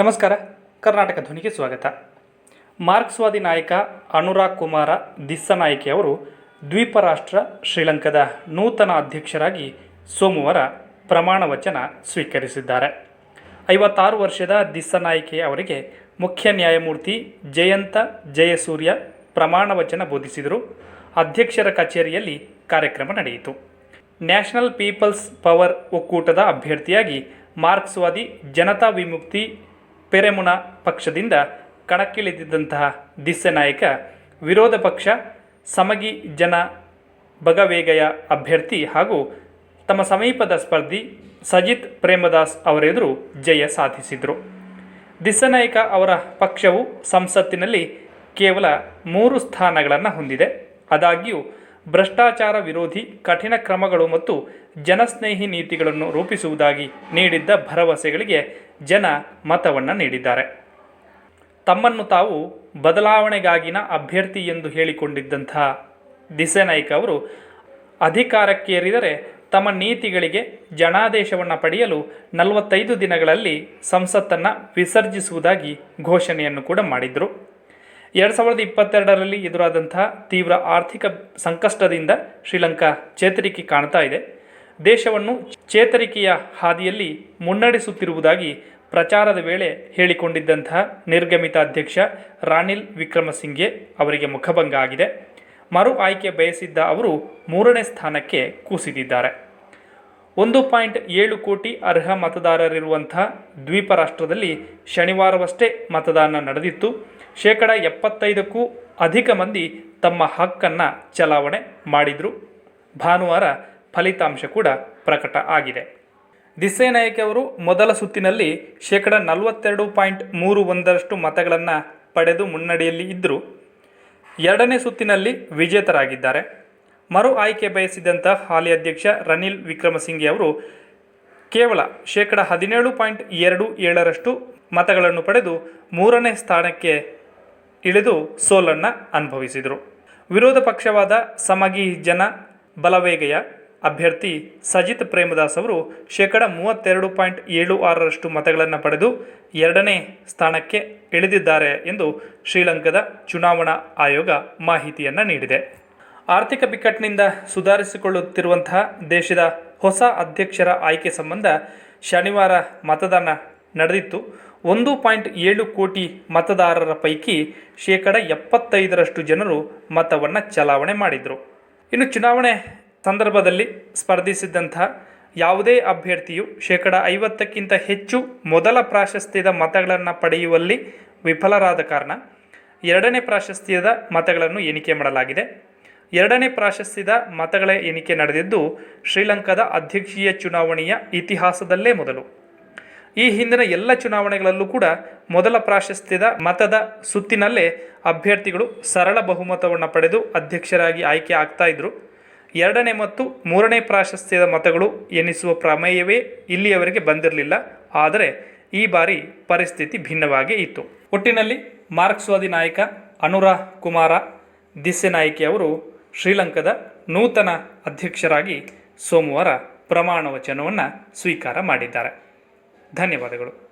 ನಮಸ್ಕಾರ, ಕರ್ನಾಟಕ ಧ್ವನಿಗೆ ಸ್ವಾಗತ. ಮಾರ್ಕ್ಸ್ವಾದಿ ನಾಯಕ ಅನುರಾಗ್ ಕುಮಾರ ದಿಸ್ಸನಾಯಕೆ ಅವರು ದ್ವೀಪ ರಾಷ್ಟ್ರ ಶ್ರೀಲಂಕಾದ ನೂತನ ಅಧ್ಯಕ್ಷರಾಗಿ ಸೋಮವಾರ ಪ್ರಮಾಣ ವಚನ ಸ್ವೀಕರಿಸಿದ್ದಾರೆ. ಐವತ್ತಾರು ವರ್ಷದ ದಿಸ್ಸನಾಯಕೆ ಅವರಿಗೆ ಮುಖ್ಯ ನ್ಯಾಯಮೂರ್ತಿ ಜಯಂತ ಜಯಸೂರ್ಯ ಪ್ರಮಾಣ ವಚನ ಬೋಧಿಸಿದರು. ಅಧ್ಯಕ್ಷರ ಕಚೇರಿಯಲ್ಲಿ ಕಾರ್ಯಕ್ರಮ ನಡೆಯಿತು. ನ್ಯಾಷನಲ್ ಪೀಪಲ್ಸ್ ಪವರ್ ಒಕ್ಕೂಟದ ಅಭ್ಯರ್ಥಿಯಾಗಿ ಮಾರ್ಕ್ಸ್ವಾದಿ ಜನತಾ ವಿಮುಕ್ತಿ ಪೆರೆಮುನ ಪಕ್ಷದಿಂದ ಕಣಕ್ಕಿಳಿದಿದ್ದಂತಹ ದಿಸ್ಸೆನಾಯಕ ವಿರೋಧ ಪಕ್ಷ, ಸಮಗಿ ಜನ ಬಗವೇಗಯ ಅಭ್ಯರ್ಥಿ ಹಾಗೂ ತಮ್ಮ ಸಮೀಪದ ಸ್ಪರ್ಧಿ ಸಜಿತ್ ಪ್ರೇಮದಾಸ್ ಅವರೆದುರು ಜಯ ಸಾಧಿಸಿದರು. ದಿಸ್ಸನಾಯಕ ಅವರ ಪಕ್ಷವು ಸಂಸತ್ತಿನಲ್ಲಿ ಕೇವಲ ಮೂರು ಸ್ಥಾನಗಳನ್ನು ಹೊಂದಿದೆ. ಆದಾಗ್ಯೂ, ಭ್ರಷ್ಟಾಚಾರ ವಿರೋಧಿ, ಕಠಿಣ ಕ್ರಮಗಳು ಮತ್ತು ಜನಸ್ನೇಹಿ ನೀತಿಗಳನ್ನು ರೂಪಿಸುವುದಾಗಿ ನೀಡಿದ್ದ ಭರವಸೆಗಳಿಗೆ ಜನ ಮತವನ್ನು ನೀಡಿದ್ದಾರೆ. ತಮ್ಮನ್ನು ತಾವು ಬದಲಾವಣೆಗಾಗಿನ ಅಭ್ಯರ್ಥಿ ಎಂದು ಹೇಳಿಕೊಂಡಿದ್ದಂತಹ ದಿಸೆನಾಯ್ಕ ಅವರು ಅಧಿಕಾರಕ್ಕೇರಿದರೆ ತಮ್ಮ ನೀತಿಗಳಿಗೆ ಜನಾದೇಶವನ್ನು ಪಡೆಯಲು ನಲವತ್ತೈದು ದಿನಗಳಲ್ಲಿ ಸಂಸತ್ತನ್ನು ವಿಸರ್ಜಿಸುವುದಾಗಿ ಘೋಷಣೆಯನ್ನು ಕೂಡ ಮಾಡಿದರು. ಎರಡು ಸಾವಿರದ ಇಪ್ಪತ್ತೆರಡರಲ್ಲಿ ಎದುರಾದಂತಹ ತೀವ್ರ ಆರ್ಥಿಕ ಸಂಕಷ್ಟದಿಂದ ಶ್ರೀಲಂಕಾ ಚೇತರಿಕೆ ಕಾಣ್ತಾ ಇದೆ. ದೇಶವನ್ನು ಚೇತರಿಕೆಯ ಹಾದಿಯಲ್ಲಿ ಮುನ್ನಡೆಸುತ್ತಿರುವುದಾಗಿ ಪ್ರಚಾರದ ವೇಳೆ ಹೇಳಿಕೊಂಡಿದ್ದಂತಹ ನಿರ್ಗಮಿತ ಅಧ್ಯಕ್ಷ ರಾನಿಲ್ ವಿಕ್ರಮಸಿಂಘೆ ಅವರಿಗೆ ಮುಖಭಂಗ ಆಗಿದೆ. ಮರು ಆಯ್ಕೆ ಬಯಸಿದ್ದ ಅವರು ಮೂರನೇ ಸ್ಥಾನಕ್ಕೆ ಕುಸಿದಿದ್ದಾರೆ. ಒಂದು ಪಾಯಿಂಟ್ ಏಳು ಕೋಟಿ ಅರ್ಹ ಮತದಾರರಿರುವಂತಹ ದ್ವೀಪ ರಾಷ್ಟ್ರದಲ್ಲಿ ಶನಿವಾರವಷ್ಟೇ ಮತದಾನ ನಡೆದಿತ್ತು. ಶೇಕಡ ಎಪ್ಪತ್ತೈದಕ್ಕೂ ಅಧಿಕ ಮಂದಿ ತಮ್ಮ ಹಕ್ಕನ್ನು ಚಲಾವಣೆ ಮಾಡಿದರು. ಭಾನುವಾರ ಫಲಿತಾಂಶ ಕೂಡ ಪ್ರಕಟ ಆಗಿದೆ. ದಿಸ್ಸೇನಾಯಕ್ ಅವರು ಮೊದಲ ಸುತ್ತಿನಲ್ಲಿ ಶೇಕಡ ನಲವತ್ತೆರಡು ಪಾಯಿಂಟ್ ಮೂರು ಒಂದರಷ್ಟು ಮತಗಳನ್ನು ಪಡೆದು ಮುನ್ನಡೆಯಲ್ಲಿ ಇದ್ದರು. ಎರಡನೇ ಸುತ್ತಿನಲ್ಲಿ ವಿಜೇತರಾಗಿದ್ದಾರೆ. ಮರು ಆಯ್ಕೆ ಬಯಸಿದಂಥ ಹಾಲಿ ಅಧ್ಯಕ್ಷ ರನಿಲ್ ವಿಕ್ರಮಸಿಂಘೆ ಅವರು ಕೇವಲ ಶೇಕಡ ಹದಿನೇಳು ಪಾಯಿಂಟ್ ಎರಡು ಏಳರಷ್ಟು ಮತಗಳನ್ನು ಪಡೆದು ಮೂರನೇ ಸ್ಥಾನಕ್ಕೆ ಇಳಿದು ಸೋಲನ್ನು ಅನುಭವಿಸಿದರು. ವಿರೋಧ ಪಕ್ಷವಾದ ಸಮಗಿ ಜನ ಬಲವೇಗೆಯ ಅಭ್ಯರ್ಥಿ ಸಜಿತ್ ಪ್ರೇಮದಾಸ್ ಅವರು ಶೇಕಡ ಮೂವತ್ತೆರಡು ಪಾಯಿಂಟ್ ಏಳು ಆರರಷ್ಟು ಮತಗಳನ್ನು ಪಡೆದು ಎರಡನೇ ಸ್ಥಾನಕ್ಕೆ ಇಳಿದಿದ್ದಾರೆ ಎಂದು ಶ್ರೀಲಂಕಾದ ಚುನಾವಣಾ ಆಯೋಗ ಮಾಹಿತಿಯನ್ನು ನೀಡಿದೆ. ಆರ್ಥಿಕ ಬಿಕ್ಕಟ್ಟಿನಿಂದ ಸುಧಾರಿಸಿಕೊಳ್ಳುತ್ತಿರುವಂತಹ ದೇಶದ ಹೊಸ ಅಧ್ಯಕ್ಷರ ಆಯ್ಕೆ ಸಂಬಂಧ ಶನಿವಾರ ಮತದಾನ ನಡೆದಿತ್ತು. ಒಂದು ಪಾಯಿಂಟ್ ಏಳು ಕೋಟಿ ಮತದಾರರ ಪೈಕಿ ಶೇಕಡ ಎಪ್ಪತ್ತೈದರಷ್ಟು ಜನರು ಮತವನ್ನು ಚಲಾವಣೆ ಮಾಡಿದರು. ಇನ್ನು ಚುನಾವಣೆ ಸಂದರ್ಭದಲ್ಲಿ ಸ್ಪರ್ಧಿಸಿದ್ದಂತಹ ಯಾವುದೇ ಅಭ್ಯರ್ಥಿಯು ಶೇಕಡ ಐವತ್ತಕ್ಕಿಂತ ಹೆಚ್ಚು ಮೊದಲ ಪ್ರಾಶಸ್ತ್ಯದ ಮತಗಳನ್ನು ಪಡೆಯುವಲ್ಲಿ ವಿಫಲರಾದ ಕಾರಣ ಎರಡನೇ ಪ್ರಾಶಸ್ತ್ಯದ ಮತಗಳನ್ನು ಎಣಿಕೆ ಮಾಡಲಾಗಿದೆ. ಎರಡನೇ ಪ್ರಾಶಸ್ತ್ಯದ ಮತಗಳ ಎಣಿಕೆ ನಡೆದಿದ್ದು ಶ್ರೀಲಂಕಾದ ಅಧ್ಯಕ್ಷೀಯ ಚುನಾವಣೆಯ ಇತಿಹಾಸದಲ್ಲೇ ಮೊದಲು. ಈ ಹಿಂದಿನ ಎಲ್ಲ ಚುನಾವಣೆಗಳಲ್ಲೂ ಕೂಡ ಮೊದಲ ಪ್ರಾಶಸ್ತ್ಯದ ಮತದ ಸುತ್ತಿನಲ್ಲೇ ಅಭ್ಯರ್ಥಿಗಳು ಸರಳ ಬಹುಮತವನ್ನು ಪಡೆದು ಅಧ್ಯಕ್ಷರಾಗಿ ಆಯ್ಕೆ ಆಗ್ತಾ ಇದ್ರು. ಎರಡನೇ ಮತ್ತು ಮೂರನೇ ಪ್ರಾಶಸ್ತ್ಯದ ಮತಗಳು ಎನಿಸುವ ಪ್ರಮೇಯವೇ ಇಲ್ಲಿಯವರೆಗೆ ಬಂದಿರಲಿಲ್ಲ. ಆದರೆ ಈ ಬಾರಿ ಪರಿಸ್ಥಿತಿ ಭಿನ್ನವಾಗಿ ಇತ್ತು. ಒಟ್ಟಿನಲ್ಲಿ ಮಾರ್ಕ್ಸ್ವಾದಿ ನಾಯಕ ಅನುರಾ ಕುಮಾರ ದಿಸ್ಸೆನಾಯ್ಕೆ ಅವರು ಶ್ರೀಲಂಕಾದ ನೂತನ ಅಧ್ಯಕ್ಷರಾಗಿ ಸೋಮವಾರ ಪ್ರಮಾಣ ವಚನವನ್ನು ಸ್ವೀಕಾರ ಮಾಡಿದ್ದಾರೆ. ಧನ್ಯವಾದಗಳು.